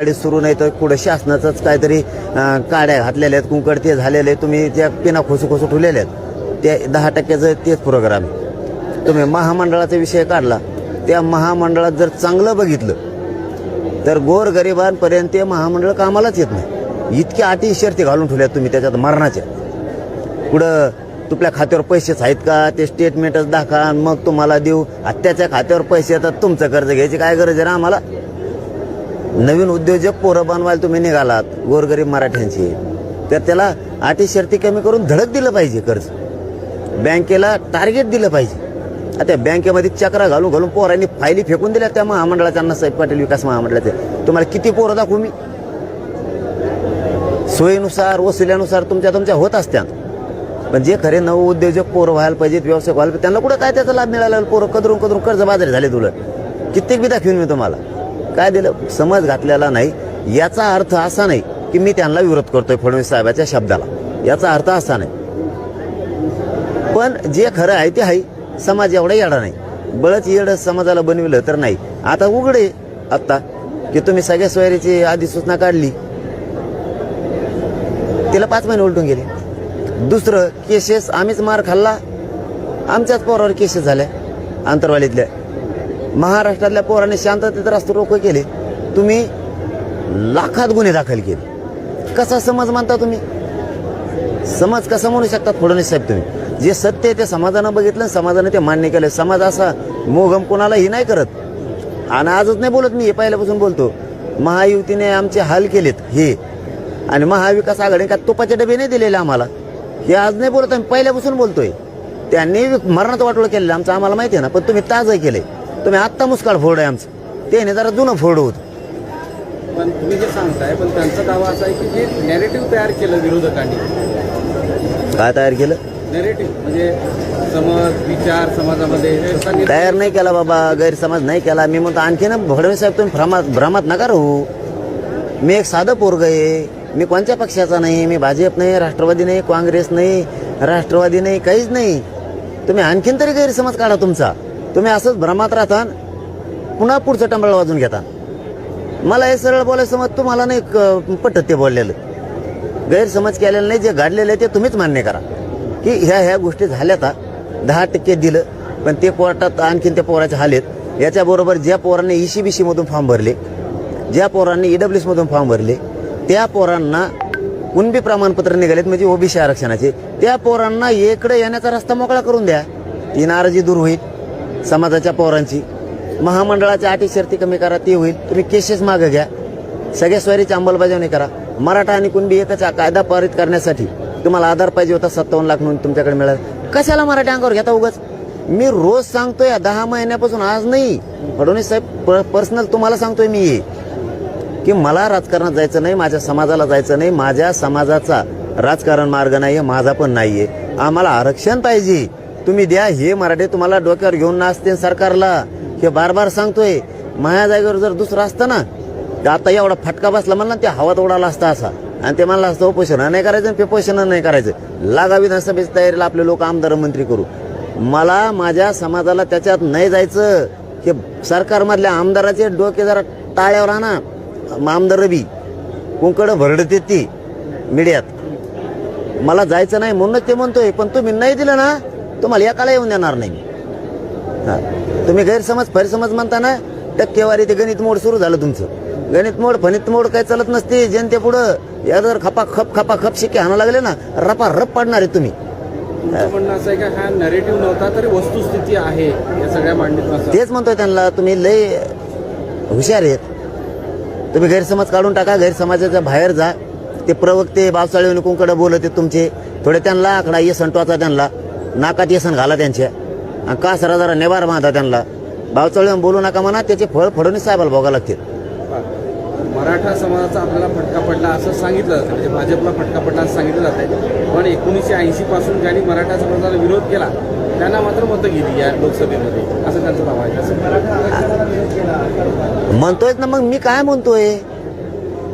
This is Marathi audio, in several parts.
गाडी सुरू नाही तर कुठं शासनाचंच काहीतरी काड्या घातलेल्या आहेत कुंकड ते झालेले आहेत. तुम्ही त्या पिना खोसू खोसू ठेवलेल्या आहेत. ते दहा टक्क्याचं तेच प्रोग्राम तुम्ही महामंडळाचा विषय काढला. त्या महामंडळात जर चांगलं बघितलं तर गोरगरिबांपर्यंत ते महामंडळ कामालाच येत नाही. इतक्या अटी शर्ती घालून ठेवल्यात तुम्ही त्याच्यात मरणाच्या पुढं तुपल्या खात्यावर पैसेच आहेत का? ते स्टेटमेंटच दाखवा आणि मग तुम्हाला देऊ. आणि त्याच्या खात्यावर पैसे येतात. तुमचं कर्ज घ्यायची काय गरज आहे ना आम्हाला? नवीन उद्योजक पोरं बनवायला तुम्ही निघालात गोरगरीब मराठ्यांची. तर त्याला अटी शर्ती कमी करून धडक दिलं पाहिजे कर्ज. बँकेला टार्गेट दिलं पाहिजे. आता बँकेमध्ये चक्रा घालून घालून पोरांनी फायली फेकून दिल्या त्या महामंडळाच्या अण्णासाहेब पाटील विकास महामंडळाचे. तुम्हाला किती पोरं दाखवू मी? सोयीनुसार वसुल्यानुसार तुमच्या तुमच्या होत असत्या. पण जे खरे नव उद्योजक पोरं व्हायला पाहिजेत व्यवसाय व्हायला पाहिजे त्यांना कुठं काय त्याचा लाभ मिळाला? पोरं कदरून कदरून कर्ज बाजारी झाले तुला कित्येक बी दाखवीन मी तुम्हाला. काय दिलं? समज घातलेला नाही. याचा अर्थ असा नाही की मी त्यांना विरोध करतोय फडणवीस साहेबाच्या शब्दाला. याचा अर्थ असा नाही. पण जे खरं आहे ते आहे. समाज एवढा येडा नाही. बळच येड समाजाला बनविलं तर नाही. आता उघडे आत्ता की तुम्ही सगळ्या सोयरीची अधिसूचना काढली. तिला पाच महिने उलटून गेले. दुसरं केसेस आम्हीच मार खाल्ला. आमच्याच पोरावर केसेस झाल्या. आंतरवालीतल्या. महाराष्ट्रातल्या पोरांनी शांततेत रस्ते रोको केले. तुम्ही लाखात गुन्हे दाखल केले. कसा समज मानता तुम्ही? समाज कसा म्हणू शकतात फडणवीस साहेब तुम्ही? जे सत्य आहे ते समाजानं बघितलं आणि समाजानं ते मान्य केलं. समाज असा मोगम कोणालाही नाही करत. आणि आजच नाही बोलत मी हे पहिल्यापासून बोलतो. महायुतीने आमचे हाल केलेत हे. आणि महाविकास आघाडी का तुपाचे डबे नाही दिलेले आम्हाला? हे आज नाही बोलत आम्ही पहिल्यापासून बोलतोय. त्यांनी मरणाचं वाटोळं केलेलं आमचं आम्हाला माहिती आहे ना पण तुम्ही ताजं केलंय. तुम्ही आत्ता मुस्काळ फोड आहे आमचं. त्याने जरा जुनं फोड होतं. पण तुम्ही जे सांगताय पण त्यांचा दावा असा आहे की जे नॅरेटिव्ह तयार केलं विरोधकांनी. काय तयार केलं? नॅरेटिव्ह म्हणजे समज विचार समाजामध्ये तयार नाही केला बाबा गैरसमज नाही केला. मी म्हणतो आणखी ना फडणवीस साहेब तुम्ही भ्रमात भ्रमात नका राहू. मी एक साधं पोरग आहे. मी कोणत्या पक्षाचा नाही? मी भाजप नाही राष्ट्रवादी नाही काँग्रेस नाही राष्ट्रवादी नाही काहीच नाही. तुम्ही आणखीन तरी गैरसमज काढा तुमचा. तुम्ही असंच भ्रमात राहता पुन्हा पुढचं टंबळ वाजून घेता. मला हे सरळ बोलायचं मग तुम्हाला नाही क- पटत ते बोललेलं. गैरसमज केलेला नाही जे घडलेलं आहे ते तुम्हीच मान्य करा. की ह्या ह्या गोष्टी झाल्या आता. दहा टक्के दिलं पण ते कोर्टात आणखीन त्या पोराचे हाल आहेत. याच्याबरोबर ज्या पोरांनी ई सी बी सीमधून फॉर्म भरले ज्या पोरांनी ईडब्ल्यूएस मधून फॉर्म भरले त्या पोरांना कुणबी प्रमाणपत्र निघालेत म्हणजे ओबीसी आरक्षणाचे. त्या पोरांना इकडे येण्याचा रस्ता मोकळा करून द्या. ती नाराजी दूर होईल. समाजाच्या पोरांची. महामंडळाच्या अटी शर्ती कमी करा ते होईल. तुम्ही केसेस मागं घ्या. सगळ्या स्वारीची अंमलबजावणी करा. मराठा आणि कुणबी एकच कायदा पारित करण्यासाठी तुम्हाला आधार पाहिजे होता सत्तावन्न लाख म्हणून तुमच्याकडे मिळाला. कशाला मराठी अंगावर घेता उगाच? मी रोज सांगतोय दहा महिन्यापासून आज नाही. फडणवीस साहेब पर्सनल तुम्हाला सांगतोय मी. हे. की मला राजकारणात जायचं नाही माझ्या समाजाला जायचं नाही माझ्या समाजाचा राजकारण मार्ग नाहीये माझा पण नाहीये. आम्हाला आरक्षण पाहिजे. तुम्ही द्या हे मराठे तुम्हाला डोक्यावर घेऊन नाचते सरकारला. हे बार बार सांगतोय. माझ्या जागेवर जर दुसरं असतं ना तर आता एवढा फटका बसला म्हणला ते हवात उडाला असता असा. आणि ते म्हणलं असतं उपोषण नाही करायचं पेपोषण नाही करायचं. लागा विधानसभेची तयारीला आपले लोक आमदार मंत्री करू. मला माझ्या समाजाला त्याच्यात नाही जायचं. हे सरकारमधल्या आमदाराचे डोके जरा टाळ्यावर आणा. आमदार रवी कुंकड भरडते ती मीडियात. मला जायचं नाही म्हणूनच ते म्हणतोय पण तुम्ही नाही दिलं ना तुम्हाला एकाला येऊन देणार नाही मी. हा. तुम्ही गैरसमज फैरसमज म्हणता ना टक्केवारी ते गणित मोड सुरू झालं तुमचं. गणित मोड फणित मोड काही चालत नसते. जनते पुढं या जर खपा खप खपा खप शिक्के हाणा लागले ना रपा रप पडणार आहे तुम्ही. तुमचं म्हणणं असं आहे का हा नॅरेटिव्ह नव्हता तरी वस्तुस्थिती आहे या सगळ्या मांडणीत तेच म्हणतोय त्यांना तुम्ही लय हुशार आहेत. तुम्ही गैरसमज काढून टाका गैरसमाजाच्या बाहेर जा. ते प्रवक्ते बावसाळे कुंकड बोलत आहेत तुमचे. थोडे त्यांना आकडा येसन टोचा त्यांना. नाकात येसन घाला त्यांच्या आणि का सरा जरा नेबार बांधा त्यांना. बावचाळे बोलू नका म्हणा त्याचे फळ फडणवीस साहेबाला भोगा लागतील. मराठा समाजाचा आपल्याला फटका पडला असं सांगितलं जातं. म्हणजे भाजपला फटका पडला असं सांगितलं जात. आहे पण एकोणीसशे ऐंशी पासून ज्यांनी मराठा समाजाला विरोध केला त्यांना मात्र मतं गेली या लोकसभेमध्ये. असं त्यांचं दावा आहे. असं म्हणतोय ना मग मी काय म्हणतोय?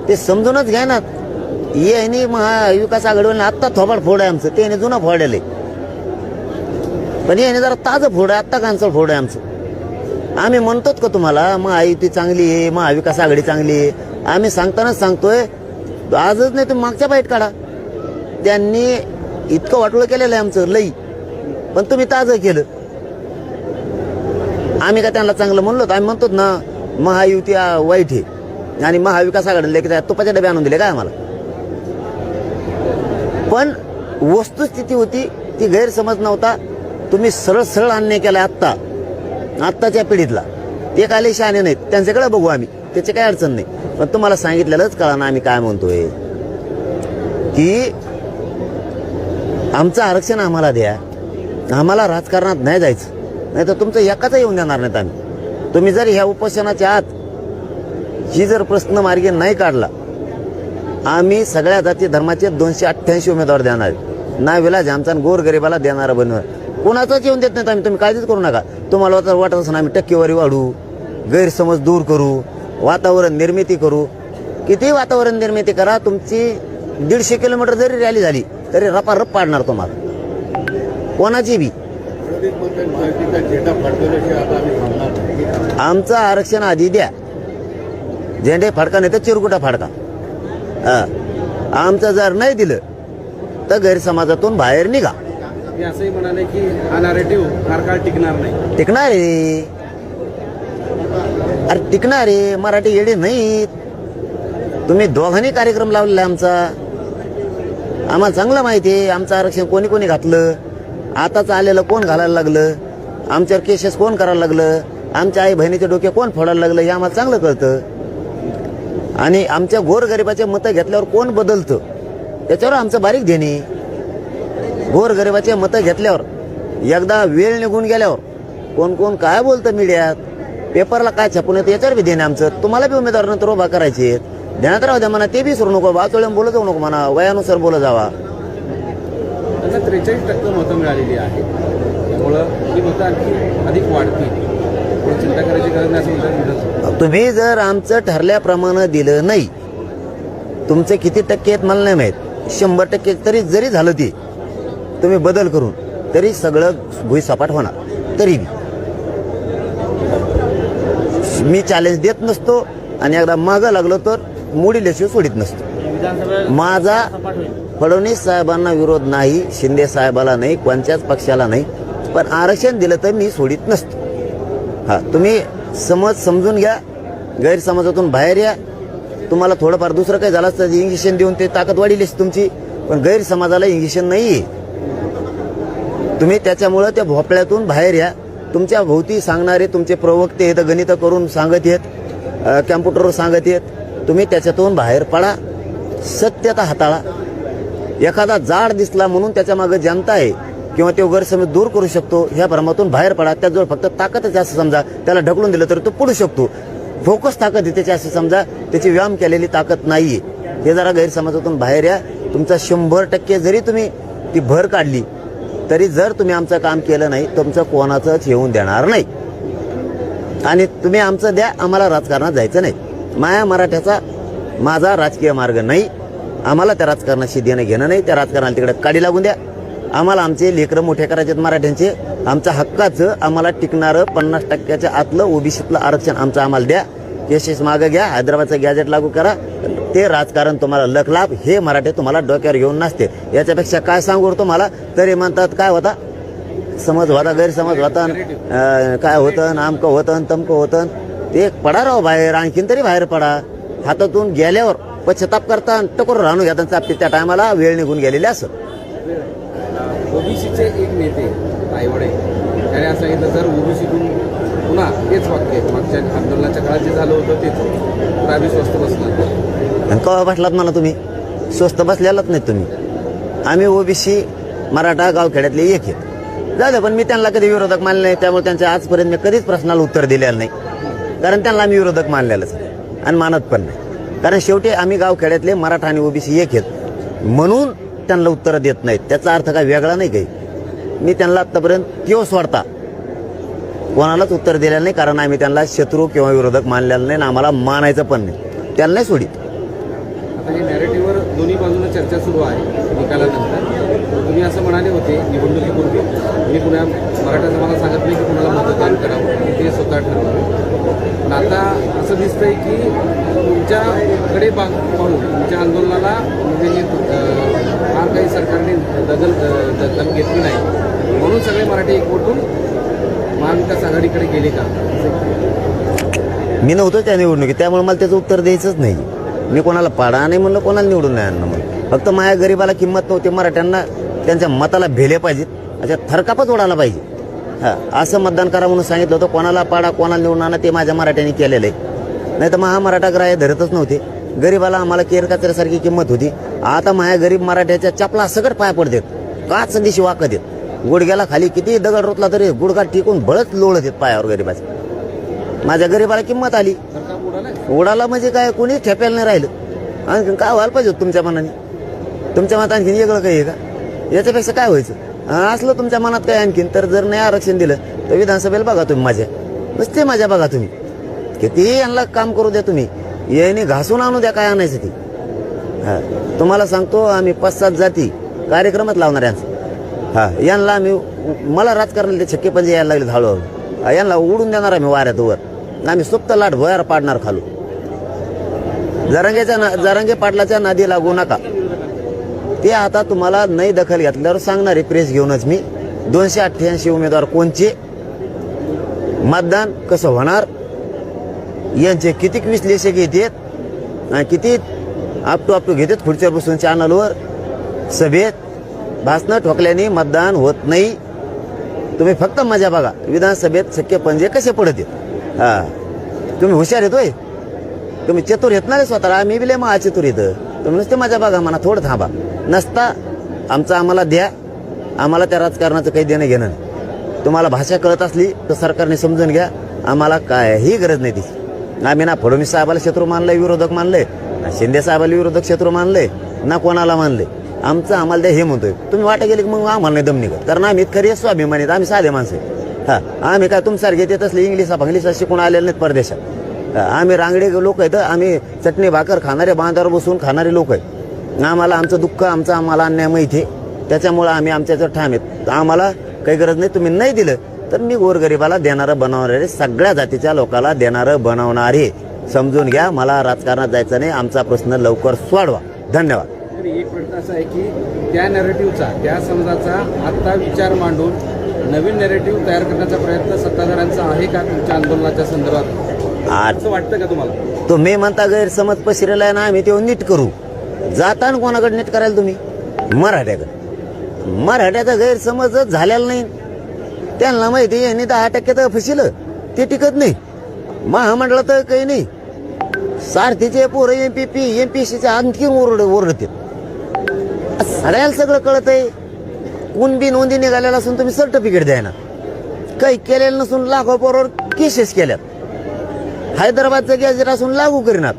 ते समजूनच घ्या ना. ये आणि महाविकास आघाडीवर आत्ता थोबाड फोड आहे आमचं. ते जुनं फोडेल पण याने जरा ताजं फोड आहे आत्ता कांचं फोड आहे आमचं. आम्ही म्हणतोच का तुम्हाला महायुती चांगली आहे महाविकास आघाडी चांगली आहे. आम्ही सांगतानाच सांगतोय आजच नाही तुम्ही मागच्या बाईट काढा. त्यांनी इतकं वाटोळं केलेलं आहे आमचं लई. पण तुम्ही ताजं केलं. आम्ही का त्यांना चांगलं म्हणलो आम्ही म्हणतो ना महायुती वाईट आहे. आणि महाविकास आघाडीला की तुपाचे डबे आणून दिले काय आम्हाला? पण वस्तुस्थिती होती ती गैरसमज नव्हता. तुम्ही सरळ सरळ अन्याय केला आत्ता. आत्ताच्या पिढीतला. ते काय लय शहाणे नाहीत. त्यांच्याकडे बघू आम्ही. त्याची काही अडचण नाही. पण तुम्हाला सांगितलेलंच कळा ना आम्ही काय म्हणतोय. की आमचं आरक्षण आम्हाला द्या. आम्हाला राजकारणात नाही जायचं. नाही तर तुमचं एकाच येऊन देणार नाहीत आम्ही. तुम्ही जर ह्या उपोषणाच्या आत ही जर प्रश्न मार्गी नाही काढला आम्ही सगळ्या जाती धर्माचे दोनशे अठ्ठ्याऐंशी उमेदवार देणार आहेत. ना विलाज आमचा गोरगरिबाला देणारा बनवर कोणाचाच येऊन देत नाहीत आम्ही तुम्ही काळजीच करू नका. तुम्हाला वाटत असेल आम्ही टक्केवारी वाढू गैरसमज दूर करू वातावरण निर्मिती करू. किती वातावरण निर्मिती करा तुमची दीडशे किलोमीटर जरी रॅली झाली तरी रपारप पाडणार तुम्हाला. कोणाची बी. आमचं आरक्षण आधी द्या. झेंडे फाडका नाही तर चिरकुटा फाडका. हा. आमचं जर नाही दिलं तर गैरसमाजातून बाहेर निघा. असंही म्हणाले की हा नॅरेटिव्ह फार काळ टिकणार नाही. टिकणार रे अरे टिकणार रे मराठी येडे नाहीत. तुम्ही दोघांनी कार्यक्रम लावलेला आहे आमचा. आम्हाला चांगलं माहिती आहे. आमचं आरक्षण कोणी कोणी घातलं? आताच आलेलं कोण घालायला लागलं? आमच्यावर केसेस कोण करायला लागलं? आमच्या आई बहिणीचे डोके कोण फोडायला लागलं? हे आम्हाला चांगलं कळतं. आणि आमच्या गोरगरिबाचे मतं घेतल्यावर कोण बदलतं? त्याच्यावर आमचं बारीक देणे गोरगरिबाचे मतं घेतल्यावर एकदा वेळ निघून गेल्यावर कोण कोण काय बोलतं मीडियात? पेपरला काय छापून येतं याच्यावर बी देणे आमचं. तुम्हाला बी उमेदवार नंतर उभा करायचे ध्यानात राहू द्या म्हणा ते बी सुरू नको बाचोळ्या बोलत जाऊ नको म्हणा वयानुसार बोलत जावा. त्रेचाळीस टक्के मतं मिळालेली आहे त्यामुळं ही मतं आणखी अधिक वाढतील. पण चिंता करायची गरज नाही असं म्हणतात तुम्ही जर आमचं ठरल्याप्रमाणे दिलं नाही तुमचे किती टक्के आहेत मला नाही माहीत. शंभर टक्के तरी जरी झालं ते तुम्ही बदल करून तरी सगळं भुईसपाट होणार. तरी मी चॅलेंज देत नसतो आणि एकदा मागं लागलो तर मुडी लेशिव सोडित नसतो. माझा फडणवीस साहेबांना विरोध नाही शिंदे साहेबाला नाही कोणत्याच पक्षाला नाही पण आरक्षण दिलं तर मी सोडित नसतो. हा तुम्ही समज समजून घ्या गैरसमजातून बाहेर या. तुम्हाला थोडंफार दुसरं काही झालं असतं इंजेक्शन देऊन ते ताकद वाढीलीच तुमची पण गैरसमाजाला इंजेक्शन नाही आहे तुम्ही त्याच्यामुळं त्या भोपळ्यातून बाहेर या. तुमच्या भोवती सांगणारे तुमचे प्रवक्ते आहेत गणित करून सांगत आहेत कॅम्प्युटरवर सांगत आहेत. तुम्ही त्याच्यातून बाहेर पडा. सत्यता हाताळा. एखादा जाड दिसला म्हणून त्याच्यामागे जनता आहे किंवा तो गैरसमज दूर करू शकतो ह्या भ्रमातून बाहेर पडा. त्याजवळ फक्त ताकदच असं समजा त्याला ढकलून दिलं तर तो पडू शकतो. फोकस ताकद आहे त्याची असं समजा त्याची व्यायाम केलेली ताकद नाहीये. हे जरा गैरसमजातून बाहेर या. तुमचा शंभर टक्के जरी तुम्ही ती भर काढली तरी जर तुम्ही आमचं काम केलं नाही तुमचं कोणाचंच येऊन देणार नाही. आणि तुम्ही आमचं द्या आम्हाला राजकारणात जायचं नाही. माया मराठ्याचा माझा राजकीय मार्ग नाही. आम्हाला त्या राजकारणाशी देणं घेणं नाही. त्या राजकारणाला तिकडे काडी लागून द्या. आम्हाला आमचे लेकरं मोठे करायचे आहेत मराठ्यांचे. आमच्या हक्काचं आम्हाला टिकणारं पन्नास टक्क्याच्या आतलं ओबीसीतलं आरक्षण आमचं आम्हाला द्या. केसेस मागं घ्या हैदराबादचं गॅजेट लागू करा. ते राजकारण तुम्हाला लखलाभ हे मराठे तुम्हाला डोक्यावर घेऊन नसते याच्यापेक्षा काय सांगू तुम्हाला? तरी म्हणतात काय होता? समज होता गैरसमज होता काय होतं आमकं होतं तमकं होतं. ते पडा राव बाहेर आणखीन तरी बाहेर पडा. हातातून गेल्यावर पश्चाताप करता टकोर राहणू घ्या त्यांचा. त्या टायमाला वेळ निघून गेलेली असं. ओबीसीचे एक नेते रायवडे त्याने असं सांगितलं जर ओबीसीतून पुन्हा तेच वाक्य मागच्या आंदोलनाच्या काळात जे झालं होतं तेच आम्ही स्वस्त बसणार. आणि कवा बसलात मला तुम्ही? स्वस्त बसलेलाच नाही तुम्ही. आम्ही ओबीसी मराठा गावखेड्यातले एक आहेत. जाऊ पण मी त्यांना कधी विरोधक मानले नाही त्यामुळे त्यांच्या आजपर्यंत मी कधीच प्रश्नाला उत्तर दिलेलं नाही. कारण त्यांना आम्ही विरोधक मानलेलंच नाही. आणि मानत पण नाही. कारण शेवटी आम्ही गावखेड्यातले मराठा आणि ओबीसी एक आहेत. म्हणून त्यांना उत्तरं देत नाहीत. त्याचा अर्थ काय वेगळा नाही काही. मी त्यांना आत्तापर्यंत किंवा वाढता कोणालाच उत्तर दिलेलं नाही कारण आम्ही त्यांना शत्रू किंवा विरोधक मानलेलं नाही आणि आम्हाला मानायचं पण नाही. त्यांना नाही सोडित. आता हे नॅरेटिव्हवर दोन्ही बाजूने चर्चा सुरू आहे निकालानंतर. तुम्ही असं म्हणाले होते निवडणुकीपूर्वी. मी पुण्या मराठा समाजाला सांगत नाही की कुणाला मतदान करावं. ते स्वतः ठरवावं पण आता असं दिसतंय की तुमच्याकडे बा- पाहून तुमच्या आंदोलनाला म्हणजे अं, फार काही सरकारने दखल दखल घेतली नाही. म्हणून सगळे मराठी एकवटून महाविकास आघाडीकडे गेले का? मी नव्हतो त्या निवडणुकीत त्यामुळे मला त्याचं उत्तर द्यायचंच नाही. मी कोणाला पाडा नाही म्हणलं कोणाला निवडून नाही आणलं म्हणून फक्त माझ्या गरिबाला किंमत नव्हती मराठ्यांना त्यांच्या मताला भेले पाहिजेत अच्छा थरकापच उडाला पाहिजे. हां असं मतदान करा म्हणून सांगितलं होतं कोणाला पाडा कोणाला निवडून आणा ते माझ्या मराठ्यांनी केलेलं आहे. नाही तर महामराठा ग्राह्य धरतच नव्हते. गरीबाला आम्हाला केर कचऱ्यासारखी किंमत होती. आता माझ्या गरीब मराठ्याच्या चपला सगळं पाय पडतात. काच दिशी वाकत येत गुडघ्याला खाली किती दगड रोतला तरी गुडघा टिकून बळच लोळत येत पायावर गरीबाचे. माझ्या गरीबाला किंमत आली. उडाला म्हणजे काय? कोणी ठेप्याला नाही राहिलं. आणखीन काय व्हायला पाहिजे तुमच्या मनाने? तुमच्या मनात आणखीन वेगळं काही आहे का? याच्यापेक्षा काय व्हायचं? असलं तुमच्या मनात काय आणखीन? तर जर नाही आरक्षण दिलं तर विधानसभेला बघा तुम्ही माझ्या. नुसते माझ्या बघा तुम्ही. कितीही यांना काम करू द्या तुम्ही. याने घासून आणू द्या काय आणायचं ती. हा तुम्हाला सांगतो आम्ही पाच सात जाती कार्यक्रमात लावणार यांचा हा यांना आम्ही मला राजकारणाला ते छक्के पंजे यायला लागले हळूहळू यांना उडून देणार आम्ही वाऱ्यात वर. आम्ही सुप्त लाट भोयार पाडणार खालू जरांगेच्या ना जरांगे पाटलाच्या नादी लागू नका. ते आता तुम्हाला नाही दखल घेतल्यावर सांगणार आहे प्रेस घेऊनच मी दोनशे अठ्ठ्याऐंशी उमेदवार कोणचे? मतदान कसं होणार? यांचे किती विश्लेषक येतात? आणि किती आप टू घेतात खुर्चीवर बसून चॅनलवर सभेत भाषणं ठोकल्याने मतदान होत नाही. तुम्ही फक्त मजा बघा. विधानसभेत शक्य पंजे कसे पडत आहेत हा. तुम्ही हुशार येतोय तुम्ही चतुर येत नाही स्वतःला. मी बी मग महा चतुर येतं तुम्ही नुसते माझ्या बघा म्हणा थोडं थांबा. नसता आमचं आम्हाला द्या. आम्हाला त्या राजकारणाचं काही देणं घेणं नाही. तुम्हाला भाषा कळत असली तर सरकारने समजून घ्या. आम्हाला काहीही गरज नाही तिची. आम्ही ना फडणवीस साहेबाला शत्रू मानलंय विरोधक मानलंय. ना शिंदे साहेबाला विरोधक शत्रू मानलंय. ना कोणाला मानले आमचं आम्हाला द्या हे म्हणतोय तुम्ही वाटा गेले की मग आम्हाला नाही दम निघत. कारण आम्ही खरी स्वाभिमानी आम्ही साधे माणसं आहे. हा आम्ही काय तुमच्यासारखे येत असले इंग्लिशा फंग्लिशा शिकून आलेले नाहीत परदेशात. आम्ही रांगडे लोक आहेत आम्ही चटणी भाकर खाणारे बांधावर बसून खाणारे लोक आहेत. आम्हाला आमचं दुःख आमचं आम्हाला अन्याय माहिती आहे. त्याच्यामुळं आम्ही आमच्या ठाम आहेत. आम्हाला काही गरज नाही तुम्ही नाही दिलं तर मी गोरगरिबाला देणारं बनवणारे सगळ्या जातीच्या लोकाला देणारं बनवणारे समजून घ्या मला राजकारणात जायचं नाही. आमचा प्रश्न लवकर सोडवा. धन्यवाद. तर एक प्रश्न असा आहे की त्या नॅरेटिव्हचा त्या समजाचा आत्ता विचार मांडून नवीन नॅरेटिव्ह तयार करण्याचा प्रयत्न सत्ताधाऱ्यांचा आहे का तुमच्या आंदोलनाच्या संदर्भात? आज असं वाटतं का तुम्हाला? तुम्ही म्हणता गैरसमज पसरेला आहे ना आम्ही तेव्हा नीट करू. जाताना कोणाकडे नीट करायला तुम्ही? मराठ्याकडे. मराठ्याचा गैरसमजच झालेला नाही. त्यांना माहिती आहे यांनी दहा टक्के तर फसिलं. ते टिकत नाही. महामंडळात तर काही नाही. सारथीचे पोरं M P P M P सीचे आणखी ओरड ओरडते सगळ्याला सगळं कळत आहे. कोण बी नोंदी निघालेला असून तुम्ही सर्टिफिकेट द्यायना काही केलेलं नसून लाखो पोरावर केसेस केल्यात. हैदराबादचं गॅजेट असून लागू करणार.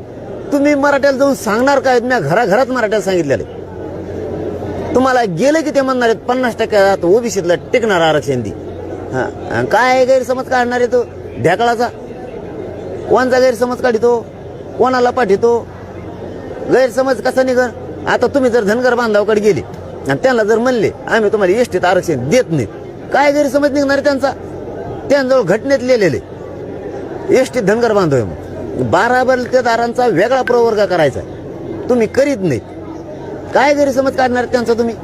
तुम्ही मराठ्याला जाऊन सांगणार काय? मी घराघरात मराठ्याला सांगितलेलं आहे. तुम्हाला गेलं की ते म्हणणार आहेत पन्नास टक्के ओबीसीतला टिकणार आरक्षण दी. हां आणि काय गैरसमज काढणार आहे तो? ढेकळाचा. कोणचा गैरसमज काढितो? कोणाला पाठितो? गैरसमज कसा निघन? आता तुम्ही जर धनगर बांधवाकडे गेले आणि त्यांना जर म्हणले आम्ही तुम्हाला एसटीत आरक्षण देत नाही काय गैरसमज निघणार त्यांचा? त्यांजवळ घटनेत लिहिलेले एसटी धनगर बांधव आहे मग बारा बलतेदारांचा वेगळा प्रवर्ग करायचा तुम्ही करीत नाहीत. काय गैरसमज काढणार त्यांचा तुम्ही?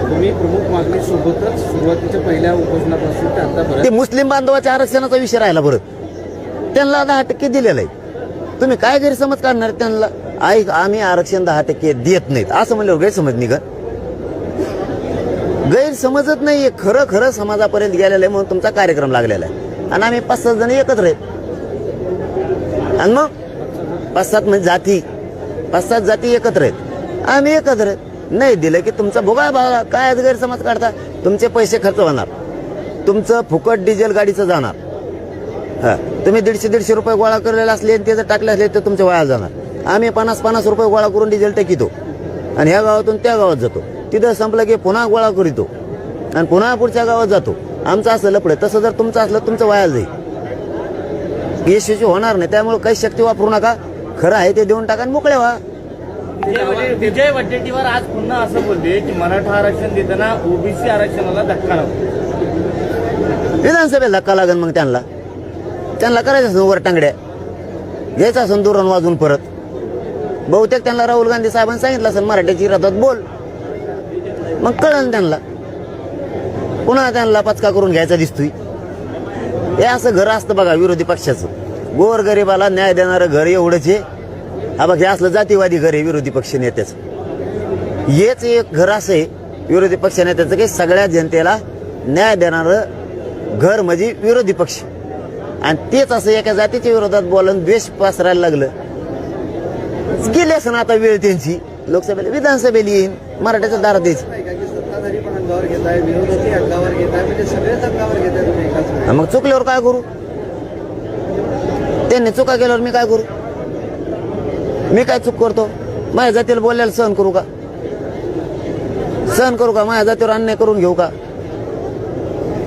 तुम्ही प्रमुख मागणी सोबतच सुरुवातीच्या पहिल्या उपोषणापासून ते आतापर्यंत ते मुस्लिम बांधवाच्या आरक्षणाचा विषय राहिला बरं. त्यांना दहा टक्के दिलेलं आहे. तुम्ही काय गैरसमज काढणार त्यांना? ऐक आम्ही आरक्षण दहा टक्के देत नाहीत. असं म्हणल्यावर गैरसमज निघत नाही आहे खरं खरं समाजापर्यंत गेलेलं आहे म्हणून तुमचा कार्यक्रम लागलेला आहे. आणि आम्ही पाच सात जण एकत्र आहेत. आणि मग पाच सात म्हणजे जाती. पाच सात जाती एकत्र आहेत. आम्ही एकत्र आहेत. नाही दिलं की तुमचा भोगा भागा काय गैरसमज काढता? तुमचे पैसे खर्च होणार. तुमचं फुकट डिझेल गाडीचं जाणार. हा. तुम्ही दीडशे दीडशे रुपये गोळा करलेले असले आणि त्याचं टाकले असले तर तुमच्या वाया जाणार. आम्ही पन्नास पन्नास रुपये गोळा करून डिझेल टाकितो. आणि ह्या गावातून त्या गावात जातो. तिथं संपलं की पुन्हा गोळा करीतो. आणि पुन्हा पुढच्या गावात जातो. आमचं असं लपडं तसं जर तुमचं असलं तुमचं वाया जाईल. यशस्वी होणार नाही. त्यामुळे काही शक्ती वापरू नका. खरं आहे ते देऊन टाका आणि मोकळे व्हा. विजय वडे- विजय वडेट्टीवार आज पुन्हा असं बोलले की मराठा आरक्षण देताना ओबीसी आरक्षणाला धक्का नको विधानसभेला धक्का लागेल मग त्यांना. त्यांना करायचं असं वर टांगड्या. घ्यायचा असेल दुरण वाजून परत. बहुतेक त्यांना राहुल गांधी साहेबांनी सांगितलं असेल मराठीची विरोधात बोल. मग कळलं त्यांना. पुन्हा त्यांना पचका करून घ्यायचा दिसतोय. हे असं घर असतं बघा विरोधी पक्षाचं. गोर गरिबाला न्याय देणारं घर एवढंच आहे. हा बघ हे असलं जातीवादी घर आहे विरोधी पक्ष नेत्याचं. हेच एक घर असं आहे विरोधी पक्ष नेत्याचं की सगळ्या जनतेला न्याय देणारं घर म्हणजे विरोधी पक्ष. आणि तेच असं एका जातीच्या विरोधात बोलून द्वेष पसरायला लागलं. गेली असं आता वेळ त्यांची. लोकसभेला विधानसभेला येईन. मराठ्याचा दारात द्यायची. मग चुकल्यावर काय करू? त्यांनी चुका केल्यावर मी काय करू? मी काय चूक करतो? माझ्या जातीला बोलायला सहन करू का? सहन करू का? माझ्या जातीवर अन्याय करून घेऊ का?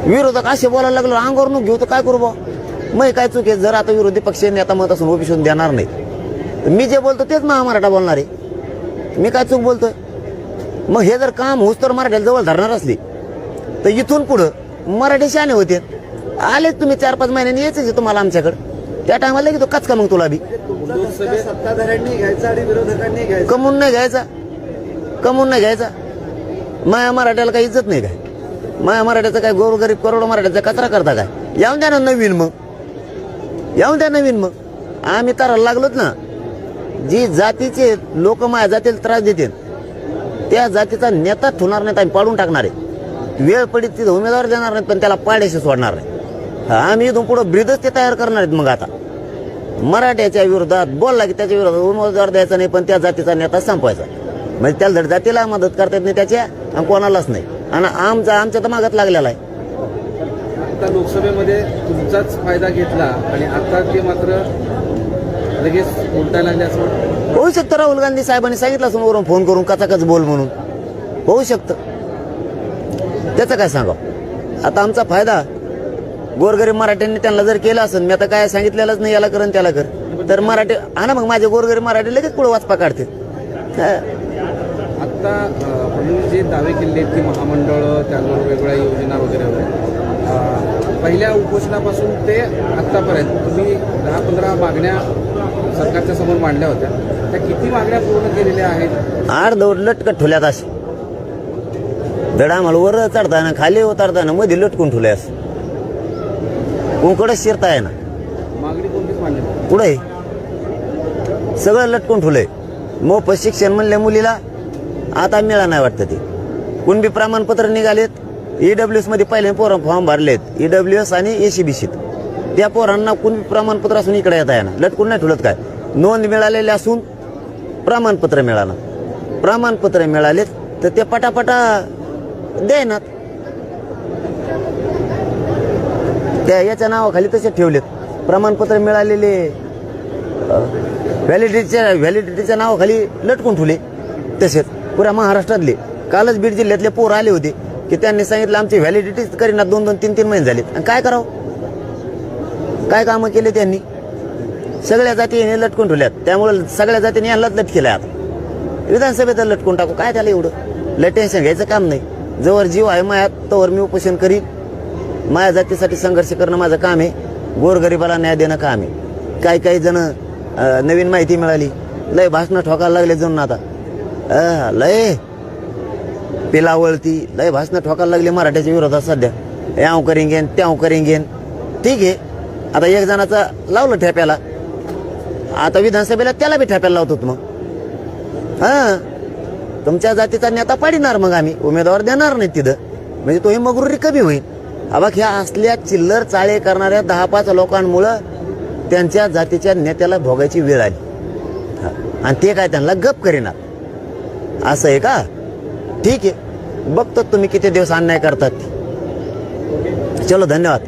विरोधक असे बोलायला लागलो अंगावर घेऊ तर काय करू बा? मी काय चूक आहे? जर आता विरोधी पक्ष नेता मत असून उभी देणार नाही मी जे बोलतो तेच महामराठा बोलणार. आहे मी काय चूक बोलतोय? मग हे जर काम होस तर मराठ्याला जवळ धरणार असली तर इथून पुढं मराठी शाने होते. आलेच तुम्ही चार पाच महिन्यांनी यायचे तुम्हाला आमच्याकडे. त्या टायमाला की तो कचका मग तुला बी. सत्ताधाऱ्यांनी घ्यायचा आणि विरोधकांनी घ्यायचा कमवून नाही घ्यायचा. कमवून नाही घ्यायचा. माया मराठ्याला काही इज्जत नाही काय? माया मराठ्याचा काय गोरगरीब करोड मराठ्याचा कचरा करता काय? येऊन द्या ना नवीन मग. येऊन द्या नवीन मग. आम्ही तर लागलोच ना. जी जातीचे लोक माझ्या जातीला त्रास देतील. त्या जातीचा नेता ठेवणार नाहीत आम्ही पाडून टाकणार आहे. वेळ पडीत तिथं उमेदवार देणार नाहीत पण त्याला पाड्याशी सोडणार नाही. आम्ही इथून पुढं ब्रिदच ते तयार करणार आहेत मग आता. मराठ्याच्या विरोधात बोलला की त्याच्या विरोधात उमेदवार द्यायचा नाही पण त्या जातीचा नेता संपवायचा. म्हणजे त्याला धड जातीला मदत करता येत नाही त्याच्या आणि कोणालाच नाही. आणि आमचा आमच्या तर मागत लागलेला आहे. आता लोकसभेमध्ये तुमचाच फायदा घेतला आणि आता ते मात्र लगेच उलटायला लागले असं वाटतं. होऊ शकतं राहुल गांधी साहेबांनी सांगितलं असं वरून फोन करून कचाकच बोल म्हणून. होऊ शकतं. त्याचं काय सांगावं? आता आमचा फायदा गोरगरीब मराठ्यांनी त्यांना जर केलं असेल मी आता काय सांगितलेलंच नाही याला कर आणि त्याला कर. तर मराठी हा ना मग माझे गोरगरीब मराठी लगेच पुढे वाचपा काढते हा. आत्ता अं, जे दावे केले आहेत की महामंडळ त्यावर वेगवेगळ्या योजना वगैरे वगैरे अं, पहिल्या उपोषणापासून ते आत्तापर्यंत तुम्ही दहा पंधरा मागण्या सरकारच्या समोर मांडल्या होत्या. त्या किती मागण्या पूर्ण केलेल्या आहेत? आड दौड लटकट ठुल्यात असे. दड वर चढताना खाली उतरताना मध्ये लटकून ठुले असं कुंकडच शिरताय ना मागणी कोणतीच मांडली. पुढे सगळं लटकून ठुलंय. मोफत शिक्षण म्हणल्या मुलीला आता मिळा नाही वाटतं ते. कुणबी प्रमाणपत्र निघालेत ईडब्ल्यू एसमध्ये पहिले पोरं फॉर्म भरलेत ईडब्ल्यू एस आणि एसीबीसीत त्या पोरांना कुणबी प्रमाणपत्र असून इकडे येता येणार लटकून नाही ठुलत काय? नोंद मिळालेली असून प्रमाणपत्र मिळालं. प्रमाणपत्र मिळालेत तर ते पटापटा देणार त्या याच्या नावाखाली तसे ठेवलेत. प्रमाणपत्र मिळालेले व्हॅलिडिटीच्या व्हॅलिडिटीच्या नावाखाली लटकून ठेवले तसेच पुऱ्या महाराष्ट्रातले कालच बीड जिल्ह्यातले पोर आले होते की त्यांनी सांगितलं आमची व्हॅलिडिटीच करीना दोन दोन तीन तीन महिने झालेत. आणि काय करावं? काय कामं केले त्यांनी? सगळ्या जाती याने लटकून ठेवल्यात. त्यामुळे सगळ्या जातीने यांनाच लटकेलं आता. विधानसभेत लटकून टाकू. काय त्याला एवढं? लय टेन्शन घ्यायचं काम नाही. जवळ जीव आहे मायात तोवर मी उपोषण करीन. माया जातीसाठी संघर्ष करणं माझं काम आहे. गोरगरिबाला न्याय देणं काम आहे. काही काही जण नवीन माहिती मिळाली. लय भाषणं ठोकायला लागले जणून आता. लय. लय पिलावळती लय भाषणं ठोकायला लागली मराठ्याच्या विरोधात सध्या. याव करीन घेन त्याव घेन. ठीक आहे. आता एक जणाचा लावलं ठेप्याला. आता विधानसभेला त्याला बी ठेप्याला लावतो मग. हा? तुमच्या जातीचा नेता पाडिणार मग आम्ही. उमेदवार देणार नाही तिथं. म्हणजे तोही मगरुरी कमी होईल. अबा ह्या असल्या चिल्लर चाळे करणाऱ्या दहा पाच लोकांमुळं त्यांच्या जातीच्या नेत्याला भोगायची वेळ आली. आणि ते काय त्यांना गप करीणार असं आहे का? ठीक आहे. बघतो तुम्ही किती दिवस अन्याय करतात. चलो धन्यवाद.